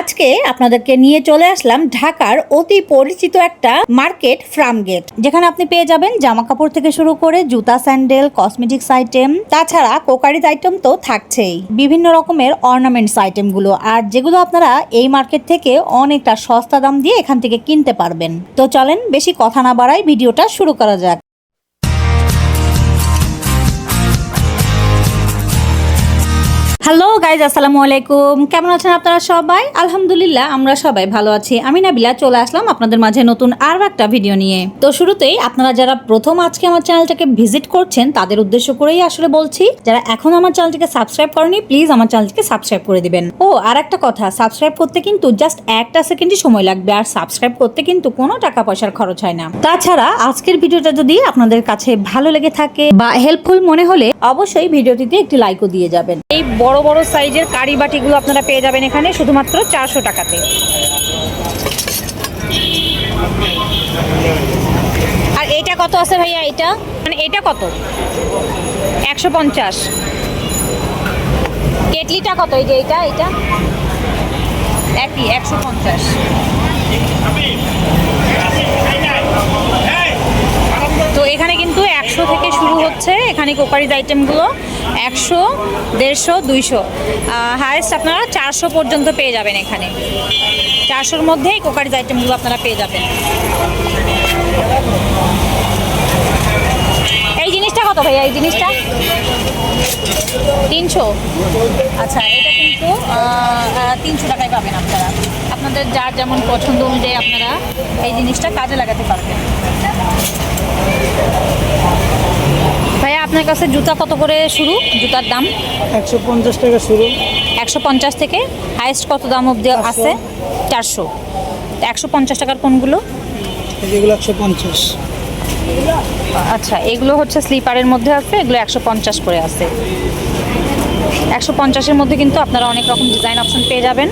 আজকে আপনাদেরকে নিয়ে চলে আসলাম ঢাকার অতি পরিচিত একটা মার্কেট ফ্রাম গেট। যেখানে আপনি পেয়ে যাবেন জামা কাপড় থেকে শুরু করে জুতা, স্যান্ডেল, কসমেটিক্স আইটেম, তাছাড়া কোকারিজ আইটেম তো থাকছেই। বিভিন্ন রকমের অর্নামেন্টস আইটেমগুলো, আর যেগুলো আপনারা এই মার্কেট থেকে অনেকটা সস্তা দাম দিয়ে এখান থেকে কিনতে পারবেন। তো চলেন বেশি কথা না বাড়াই ভিডিওটা শুরু করা যাক। হ্যালো গাইজ আসসালামু আলাইকুম। কেমন আছেন আপনারা সবাই? আলহামদুলিল্লাহ, আমরা সবাই ভালো আছি। আমি নাবিলা, চলে আসলাম আপনাদের মাঝে নতুন আরও একটা ভিডিও নিয়ে। তো শুরুতেই আপনারা যারা প্রথম আজকে আমার চ্যানেলটাকে ভিজিট করছেন, তাদের উদ্দেশ্য করেই আসলে বলছি, যারা এখন আমার চ্যানেলটিকে সাবস্ক্রাইব করেনি প্লিজ আমার চ্যানেলটিকে সাবস্ক্রাইব করে দিবেন। ও, আর একটা কথা সাবস্ক্রাইব করতে কিন্তু জাস্ট একটা সেকেন্ডই সময় লাগবে, আর সাবস্ক্রাইব করতে কিন্তু কোনো টাকা পয়সার খরচ হয় না। তাছাড়া, আজকের ভিডিওটা যদি আপনাদের কাছে ভালো লেগে থাকে বা হেল্পফুল মনে হলে, অবশ্যই ভিডিওটিতে একটি লাইকও দিয়ে যাবেন। এই বড় বড় সাইজের কারি বাটিগুলো আপনারা পেয়ে যাবেন এখানে শুধুমাত্র চারশো টাকাতে। আর এটা কত আছে ভাইয়া এটা? মানে এটা কত? একশো পঞ্চাশ। কেটলিটা কত এই যে এটা? এটা? একই, একশো পঞ্চাশ তো এখানে কিন্তু একশো থেকে শুরু হচ্ছে এখানে কোকারিজ আইটেমগুলো। একশো, দেড়শো, দুইশো। হায়েস্ট আপনারা চারশো পর্যন্ত পেয়ে যাবেন এখানে। চারশোর মধ্যেই কোকারিজ আইটেমগুলো আপনারা পেয়ে যাবেন। এই জিনিসটা কত ভাইয়া? এই জিনিসটা? তিনশো। আচ্ছা এটা কিন্তু তিনশো টাকায় পাবেন আপনারা। আপনাদের যার যেমন পছন্দ অনুযায়ী আপনারা এই জিনিসটা কাজে লাগাতে পারবেন। ভাইয়া আপনার কাছে জুতা কত করে শুরু? জুতার দাম? একশো পঞ্চাশ টাকা শুরু। একশো পঞ্চাশ থেকে? হাইয়েস্ট কত দাম অবধি আছে? চারশো। একশো পঞ্চাশ টাকার কোনগুলো? যেগুলো একশো পঞ্চাশ। আচ্ছা এগুলো হচ্ছে স্লিপারের মধ্যে আছে এগুলো একশো পঞ্চাশ করে আছে। একশো পঞ্চাশের মধ্যে কিন্তু আপনারা অনেক রকম ডিজাইন অপশন পেয়ে যাবেন।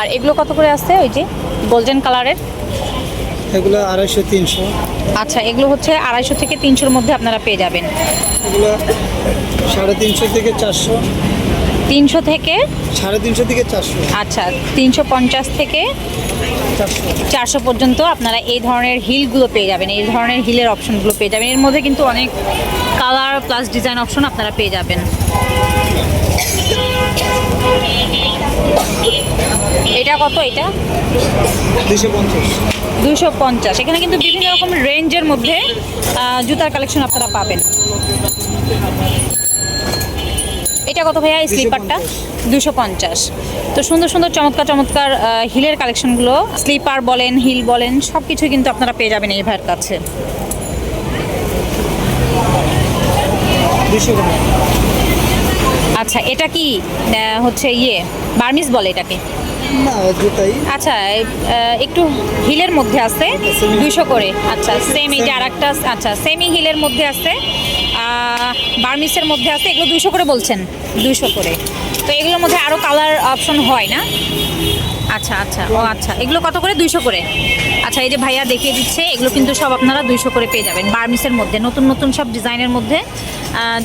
আর এগুলো কত করে আছে ওই যে গোল্ডেন কালারের? এগুলো আড়াইশো তিনশো। আচ্ছা এগুলো হচ্ছে আড়াইশো থেকে তিনশোর মধ্যে আপনারা পেয়ে যাবেন। এগুলো সাড়ে তিনশো থেকে চারশো। তিনশো থেকে? সাড়ে তিনশো থেকে চারশো। আচ্ছা তিনশো পঞ্চাশ থেকে চারশো। পর্যন্ত আপনারা এই ধরনের হিলগুলো পেয়ে যাবেন এই ধরনের হিলের অপশনগুলো পেয়ে যাবেন। এর মধ্যে কিন্তু অনেক কালার প্লাস ডিজাইন অপশন আপনারা পেয়ে যাবেন। এটা কত এটা? দুশো পঞ্চাশ। এখানে কিন্তু বিভিন্ন রকম রেঞ্জের মধ্যে জুতার কালেকশন আপনারা পাবেন। এটা কত ভাইয়া? স্লিপারটা দুশো পঞ্চাশ। তো সুন্দর সুন্দর চমৎকার চমৎকার হিলের কালেকশনগুলো স্লিপার বলেন হিল বলেন সব কিছুই কিন্তু আপনারা পেয়ে যাবেন এই ভাইয়ের কাছে। আচ্ছা এটা কি হচ্ছে ইয়ে বার্মিস বলে এটাকে? আচ্ছা একটু হিলের মধ্যে আছে দুইশো করে। আচ্ছা সেম এই যে আর আচ্ছা সেমি হিলের মধ্যে আছে। বার্মিসের মধ্যে আছে, এগুলো দুইশো করে বলছেন? দুইশো করে। তো এগুলোর মধ্যে আরও কালার অপশন হয় না? আচ্ছা আচ্ছা ও আচ্ছা এগুলো কত করে? দুইশো করে। আচ্ছা এই যে ভাইয়া দেখিয়ে দিচ্ছে, এগুলো কিন্তু সব আপনারা দুইশো করে পেয়ে যাবেন বার্মিসের মধ্যে। নতুন নতুন সব ডিজাইনের মধ্যে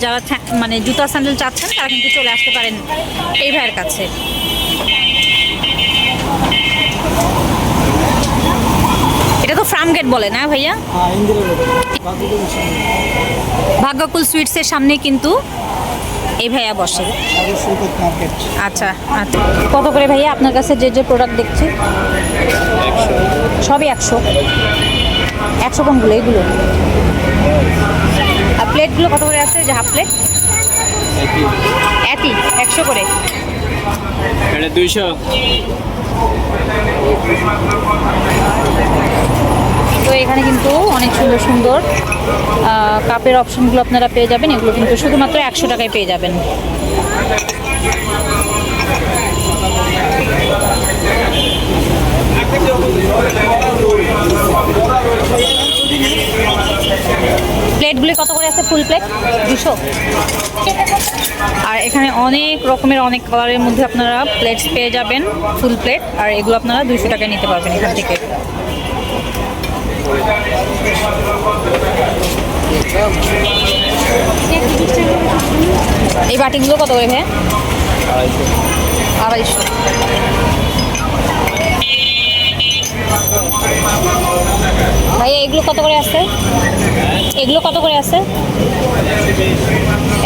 যারা মানে জুতা স্যান্ডেল চাচ্ছেন, তারা কিন্তু চলে আসতে পারেন এই ভাইয়ের কাছে। এটা তো ফার্ম গেট বলে না ভাইয়া? ভাগ্যকুল সুইটসের সামনে কিন্তু এই ভাইয়া বসে। আচ্ছা আচ্ছা। কত করে ভাইয়া আপনার কাছে যে যে প্রোডাক্ট দেখছি? সবই একশো। একশো কোনগুলো? এগুলো। আর প্লেটগুলো কত করে আছে? যে হাফ প্লেট? একই। একশো করে? দুইশো। এখানে কিন্তু অনেক সুন্দর সুন্দর কাপের অপশনগুলো আপনারা পেয়ে যাবেন। এগুলো কিন্তু শুধুমাত্র একশো টাকায় পেয়ে যাবেন। প্লেটগুলি কত করে আছে ফুল প্লেট? দুশো? আর এখানে অনেক রকমের, অনেক কালারের মধ্যে আপনারা প্লেটস পেয়ে যাবেন, ফুল প্লেট। আর এগুলো আপনারা দুশো টাকায় নিতে পারবেন এখান থেকে। এই বাটিগুলো কত করে ভাই আড়াইশো। ভাই এগুলো কত করে আছে? এগুলো কত করে আছে?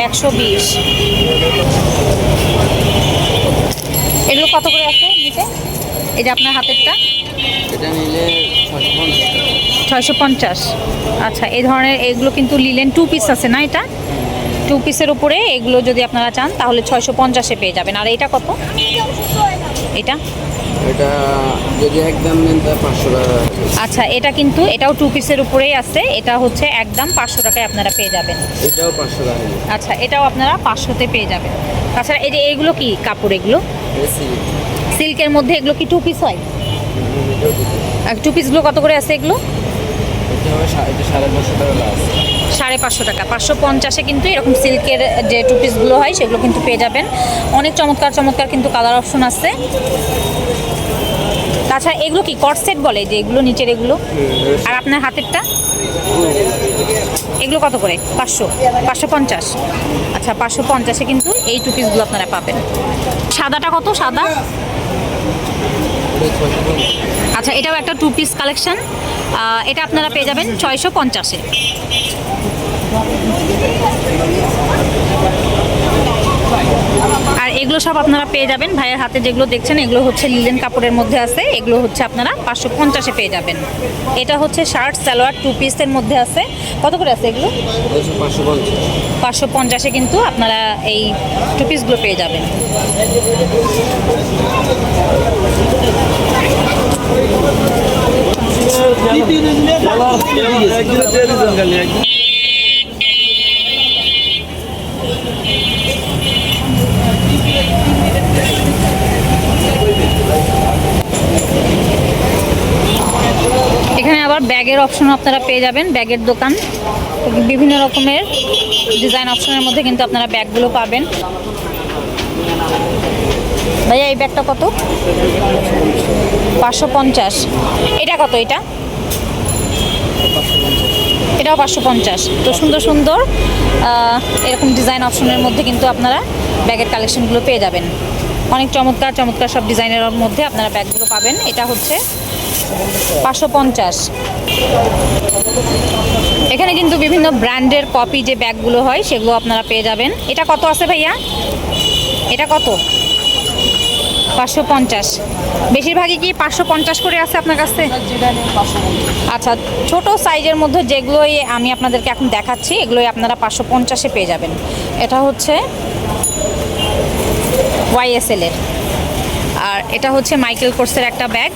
একশো বিশ। এগুলো কত করে আছে নিচে? এই যে আপনার হাতেরটা? এটা নিলে ছয়শো পঞ্চাশ। আচ্ছা এই ধরনের এগুলো কিন্তু লিলেন টু পিস আছে না এটা? টু পিসের উপরে এগুলো যদি আপনারা চান তাহলে ছয়শো পঞ্চাশে পেয়ে যাবেন। আর এটা কত? এটা? এটা যদি একদম নেন তা পাঁচশো টাকা আচ্ছা এটা কিন্তু এটাও টু পিসের উপরেই আছে। এটা হচ্ছে একদম পাঁচশো টাকায় আপনারা পেয়ে যাবেন। এটাও পাঁচশো টাকা আচ্ছা এটাও আপনারা পাঁচশোতে পেয়ে যাবেন। তাছাড়া এই যে এগুলো কি কাপড় এগুলো? সিল্কের মধ্যে এগুলো কি টু পিস হয়? আর টু পিসগুলো কত করে আছে এগুলো? সাড়ে পাঁচশো টাকা পাঁচশো পঞ্চাশে কিন্তু এরকম সিল্কের যে টু পিসগুলো হয় সেগুলো কিন্তু পেয়ে যাবেন। অনেক চমৎকার চমৎকার কিন্তু কালার অপশন আছে। তাছাড়া এগুলো কি কট সেট বলে যে এগুলো নিচের এগুলো? আর আপনার হাতেরটা? এগুলো কত করে? পাঁচশো। পাঁচশো পঞ্চাশ। আচ্ছা পাঁচশো পঞ্চাশে কিন্তু এই টু পিসগুলো আপনারা পাবেন। সাদাটা কত? সাদা? আচ্ছা এটাও একটা টু পিস কালেকশন এটা আপনারা পেয়ে যাবেন ছয়শো পঞ্চাশে। আর এগুলো সব আপনারা পেয়ে যাবেন। ভাইয়ের হাতে যেগুলো দেখছেন, এগুলো হচ্ছে লিলেন কাপড়ের মধ্যে আছে। এগুলো হচ্ছে আপনারা পাঁচশো পঞ্চাশে পেয়ে যাবেন। এটা হচ্ছে শার্ট, সালোয়ার টু পিসের মধ্যে আছে। কত করে আছে এগুলো? পাঁচশো পঞ্চাশে কিন্তু আপনারা এই টু পিসগুলো পেয়ে যাবেন। এখানে আবার ব্যাগের অপশন আপনারা পেয়ে যাবেন, ব্যাগের দোকান। বিভিন্ন রকমের ডিজাইন অপশনের মধ্যে কিন্তু আপনারা ব্যাগগুলো পাবেন। ভাইয়া, এই ব্যাগটা কত? পাঁচশো পঞ্চাশ। এটা কত এটা? এটাও পাঁচশো পঞ্চাশ। তো সুন্দর সুন্দর এরকম ডিজাইন অপশনের মধ্যে কিন্তু আপনারা ব্যাগের কালেকশনগুলো পেয়ে যাবেন। অনেক চমৎকার চমৎকার সব ডিজাইনের মধ্যে আপনারা ব্যাগগুলো পাবেন। এটা হচ্ছে পাঁচশো পঞ্চাশ। এখানে কিন্তু বিভিন্ন ব্র্যান্ডের কপি যে ব্যাগগুলো হয়, সেগুলো আপনারা পেয়ে যাবেন। এটা কত আছে ভাইয়া? এটা কত? পাঁচশো পঞ্চাশ। বেশিরভাগই কি পাঁচশো পঞ্চাশ করে আছে আপনার কাছে? আচ্ছা ছোট সাইজের মধ্যে যেগুলোই আমি আপনাদেরকে এখন দেখাচ্ছি, এগুলোই আপনারা পাঁচশো পঞ্চাশে পেয়ে যাবেন। এটা হচ্ছে ওয়াইএসএল এর। আর এটা হচ্ছে মাইকেল কোর্সের একটা ব্যাগ।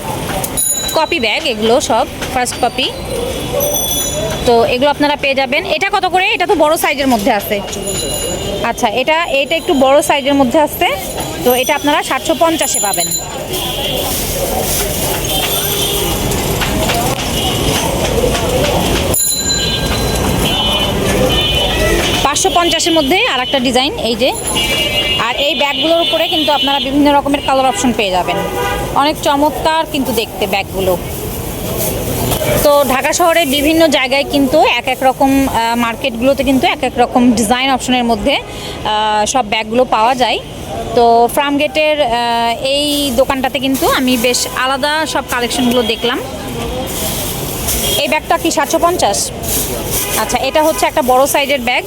কপি ব্যাগ এগুলো সব ফার্স্ট কপি তো এগুলো আপনারা পেয়ে যাবেন। এটা কত করে? এটা তো বড় সাইজের মধ্যে আছে। আচ্ছা এটা এটা একটু বড় সাইজের মধ্যে আছে। তো এটা আপনারা সাতশো পঞ্চাশে পাবেন। পাঁচশো পঞ্চাশের মধ্যে আর একটা ডিজাইন, এই যে। আর এই ব্যাগগুলোর উপরে কিন্তু আপনারা বিভিন্ন রকমের কালার অপশন পেয়ে যাবেন। অনেক চমৎকার কিন্তু দেখতে ব্যাগগুলো। তো ঢাকা শহরের বিভিন্ন জায়গায় কিন্তু এক এক রকম মার্কেটগুলোতে কিন্তু এক এক রকম ডিজাইন অপশনের মধ্যে সব ব্যাগগুলো পাওয়া যায়। তো ফার্মগেটের এই দোকানটাতে কিন্তু আমি বেশ আলাদা সব কালেকশনগুলো দেখলাম। এই ব্যাগটা কি সাতশো পঞ্চাশ? আচ্ছা এটা হচ্ছে একটা বড় সাইজের ব্যাগ।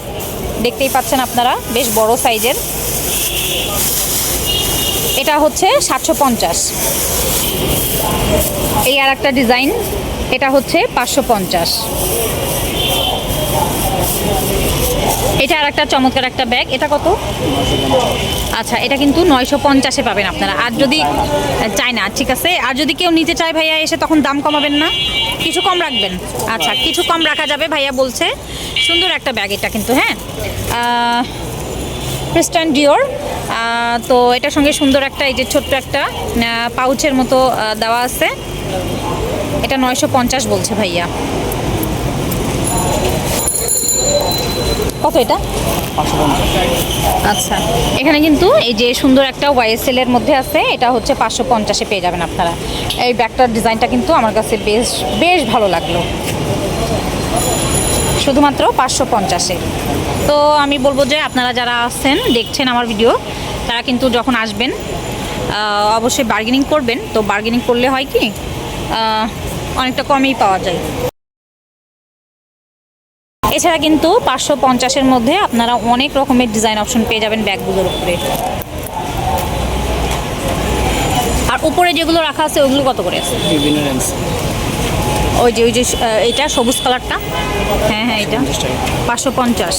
দেখতেই পাচ্ছেন আপনারা, বেশ বড় সাইজের। এটা হচ্ছে সাতশো পঞ্চাশ। এই আর একটা ডিজাইন, এটা হচ্ছে পাঁচশো পঞ্চাশ। এটা আর একটা চমৎকার একটা ব্যাগ। এটা কত? আচ্ছা এটা কিন্তু নয়শো পঞ্চাশে পাবেন আপনারা। আর যদি চায় না, ঠিক আছে? আর যদি কেউ নিতে চায় ভাইয়া এসে তখন দাম কমাবেন না? কিছু কম রাখবেন। আচ্ছা কিছু কম রাখা যাবে, ভাইয়া বলছে। সুন্দর একটা ব্যাগ এটা কিন্তু হ্যাঁ? ক্রিস্টান ডিওর তো এটার সঙ্গে সুন্দর একটা, এই যে ছোট্ট একটা পাউচের মতো দেওয়া আছে। এটা নয়শো পঞ্চাশ বলছে ভাইয়া। কত এটা? আচ্ছা এখানে কিন্তু এই যে সুন্দর একটা ওয়াইএসএল এর মধ্যে আছে, এটা হচ্ছে পাঁচশো পঞ্চাশে পেয়ে যাবেন আপনারা। এই ব্যাগটার ডিজাইনটা কিন্তু আমার কাছে বেশ বেশ ভালো লাগল। শুধুমাত্র পাঁচশো পঞ্চাশে তো আমি বলব যে আপনারা যারা আছেন, দেখছেন আমার ভিডিও, তারা কিন্তু যখন আসবেন অবশ্যই বার্গেনিং করবেন। তো বার্গেনিং করলে হয় কি অনেকটা কমেই পাওয়া যায়। এছাড়া কিন্তু পাঁচশো পঞ্চাশের মধ্যে আপনারা অনেক রকমের ডিজাইন অপশন পেয়ে যাবেন ব্যাগগুলোর উপরে। আর উপরে যেগুলো রাখা আছে ওগুলো কত করে? আছে বিভিন্ন রেঞ্জ ওই যে ওই যে এইটা এটা সবুজ কালারটা হ্যাঁ হ্যাঁ এটা। পাঁচশো পঞ্চাশ।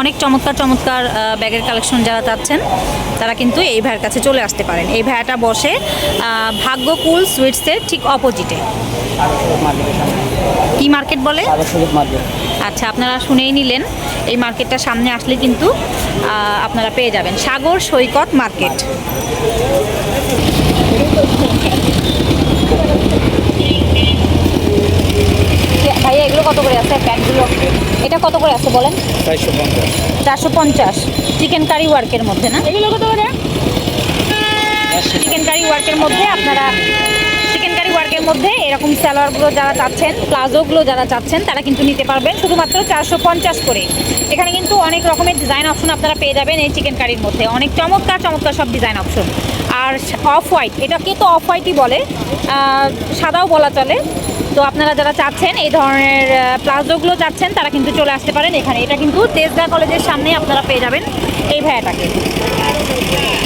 অনেক চমৎকার চমৎকার ব্যাগের কালেকশন যারা চাচ্ছেন, তারা কিন্তু এই ভাইয়ের কাছে চলে আসতে পারেন। এই ভাইয়াটা বসে ভাগ্যকুল সুইটসের ঠিক অপোজিটে। কি মার্কেট বলে? আচ্ছা আপনারা শুনেই নিলেন। এই মার্কেটটা সামনে আসলে কিন্তু আপনারা পেয়ে যাবেন। সাগর সৈকত মার্কেট। ভাইয়া এগুলো কত করে আছে প্যান্টগুলো এটা কত করে আছে বলেন? চারশো পঞ্চাশ। চিকেন কারি ওয়ার্কের মধ্যে না? এগুলো কত করে? চিকেন কারি ওয়ার্কের মধ্যে আপনারা চিকেন কারি ওয়ার্কের মধ্যে এরকম স্যালোয়ারগুলো যারা চাচ্ছেন প্লাজোগুলো যারা চাচ্ছেন তারা কিন্তু নিতে পারবেন। শুধুমাত্র চারশো পঞ্চাশ করে। এখানে কিন্তু অনেক রকমের ডিজাইন অপশন আপনারা পেয়ে যাবেন এই চিকেন কারির মধ্যে। অনেক চমৎকার চমৎকার সব ডিজাইন অপশন আর অফ হোয়াইট এটাকে তো অফ হোয়াইটই বলে সাদাও বলা চলে। তো আপনারা যারা চাচ্ছেন এই ধরনের প্লাজোগুলো চাচ্ছেন তারা কিন্তু চলে আসতে পারেন এখানে। এটা কিন্তু তেজগা কলেজের সামনে আপনারা পেয়ে যাবেন এই ভাইয়াটাকে।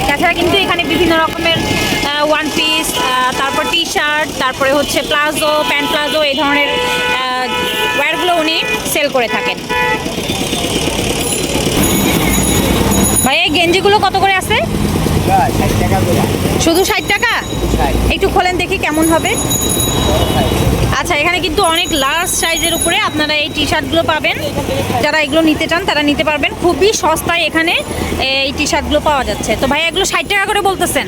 তাছাড়া কিন্তু এখানে বিভিন্ন রকমের ওয়ান পিস তারপর টি শার্ট তারপরে হচ্ছে প্লাজো প্যান্ট প্লাজো এই ধরনের ওয়্যারগুলো উনি সেল করে থাকেন। ভাই এই গেঞ্জিগুলো কত করে আছে? শুধু ষাট টাকা? একটু খোলেন দেখি কেমন হবে। আচ্ছা এখানে কিন্তু অনেক লার্জ সাইজের উপরে আপনারা এই টি শার্টগুলো পাবেন। যারা এগুলো নিতে চান, তারা নিতে পারবেন। খুবই সস্তায় এখানে এই টি শার্টগুলো পাওয়া যাচ্ছে। তো ভাই, এগুলো ষাট টাকা করে বলতেছেন?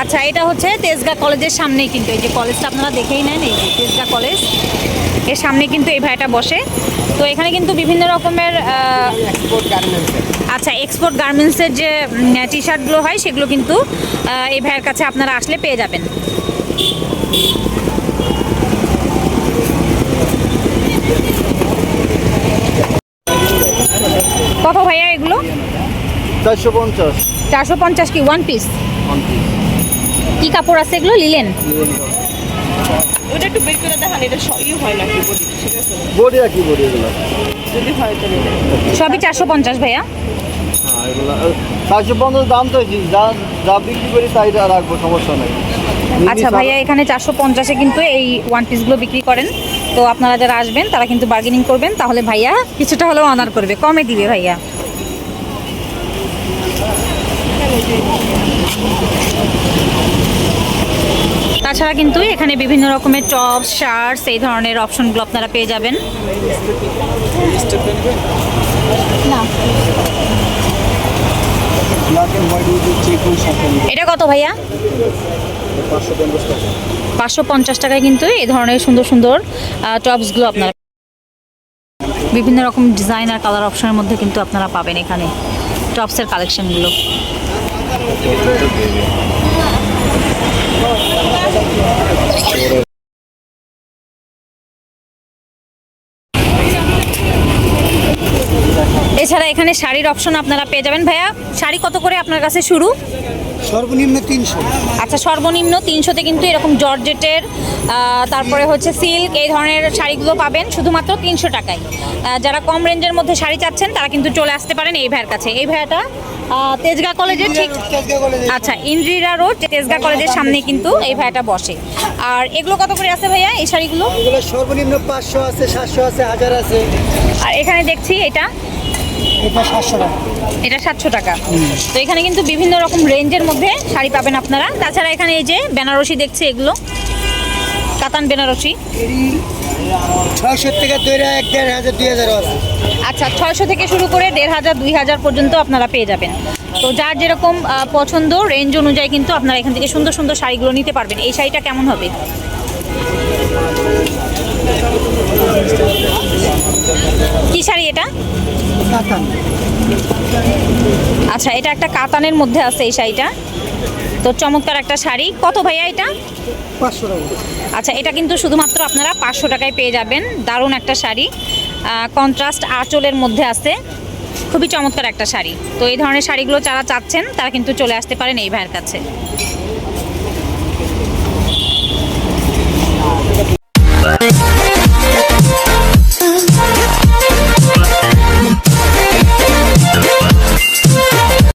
আচ্ছা এটা হচ্ছে তেজগা কলেজের সামনেই কিন্তু, এই যে কলেজটা আপনারা দেখেই নেন, এই যে তেজগা কলেজ। এর সামনে কিন্তু এই ভাইটা বসে। তো এখানে কিন্তু বিভিন্ন রকমের আচ্ছা এক্সপোর্ট গার্মেন্টসের যে টি শার্টগুলো হয়, সেগুলো কিন্তু এই ভাইয়ের কাছে আপনারা আসলে পেয়ে যাবেন। কত ভাইয়া এগুলো? চারশো পঞ্চাশ। চারশো পঞ্চাশ কি? ওয়ান পিস কি কাপড় আছে এগুলো? লিলেন ওটা একটু বের করে দেখান এটা সবই হয় নাকি বলি ঠিক আছে। বডি আর কি বডি এগুলো। যদি হয় তো সবই চারশো পঞ্চাশ ভাইয়া? হ্যাঁ চারশো পঞ্চাশ দাম তো কি যা যা বিক্রি করি তাই রাখব সমস্যা নেই। আচ্ছা ভাইয়া এখানে চারশো পঞ্চাশে কিন্তু এই ওয়ান পিসগুলো বিক্রি করেন। তো আপনারা যারা আসবেন তারা কিন্তু বার্গেনিং করবেন। তাহলে ভাইয়া কিছুটা হলেও অনার করবে। কমে দিবে ভাইয়া। তাছাড়া কিন্তু এখানে বিভিন্ন রকমের টপ শার্টস এই ধরনের অপশনগুলো আপনারা পেয়ে যাবেন। এটা কত ভাইয়া? পাঁচশো পঞ্চাশ টাকায় কিন্তু এই ধরনের সুন্দর সুন্দর টপসগুলো আপনারা বিভিন্ন রকম ডিজাইন আর কালার অপশনের মধ্যে কিন্তু আপনারা পাবেন এখানে টপসের কালেকশনগুলো এছাড়া এখানে শাড়ির অপশন আপনারা পেয়ে যাবেন। ভাইয়া শাড়ি কত করে আপনার কাছে শুরু? সর্বনিম্ন তিনশো। আচ্ছা সর্বনিম্ন তিনশোতে কিন্তু এরকম জর্জেটের তারপরে হচ্ছে সিল্ক এই ধরনের শাড়িগুলো পাবেন শুধুমাত্র তিনশো টাকায়। যারা কম রেঞ্জের মধ্যে শাড়ি চাচ্ছেন তারা কিন্তু চলে আসতে পারেন এই ভাইয়ের কাছে। এই ভাইয়াটা তেজগা কলেজের ঠিক আচ্ছা ইন্দ্রিরা রোড তেজগা কলেজের সামনে কিন্তু এই ভাইয়াটা বসে। আর এগুলো কত করে আছে ভাইয়া এই শাড়িগুলো? সর্বনিম্ন পাঁচশো আছে সাতশো আছে হাজার আছে। আর এখানে দেখছি এটা এটা সাতশো টাকা। এটা সাতশো টাকা। তো এখানে কিন্তু বিভিন্ন রকম রেঞ্জের মধ্যে শাড়ি পাবেন আপনারা। তাছাড়া এখানে এই যে বেনারসি দেখছে এগুলো। কাতান বেনারসি। ছয়শো থেকে দেড় হাজার দুই হাজার আচ্ছা ছয়শো থেকে শুরু করে দেড় হাজার দুই হাজার পর্যন্ত আপনারা পেয়ে যাবেন। তো যার যেরকম পছন্দ রেঞ্জ অনুযায়ী কিন্তু আপনারা এখান থেকে সুন্দর সুন্দর শাড়িগুলো নিতে পারবেন। এই শাড়িটা কেমন হবে? কি শাড়ি এটা? আচ্ছা এটা একটা কাতানের মধ্যে আছে এই শাড়িটা। তো চমৎকার একটা শাড়ি। কত ভাইয়া এটা? পাঁচশো টাকা। আচ্ছা এটা কিন্তু শুধুমাত্র আপনারা পাঁচশো টাকায় পেয়ে যাবেন। দারুণ একটা শাড়ি। কন্ট্রাস্ট আঁচলের মধ্যে আছে। খুবই চমৎকার একটা শাড়ি। তো এই ধরনের শাড়িগুলো যারা চাচ্ছেন তারা কিন্তু চলে আসতে পারেন এই ভাইয়ের কাছে।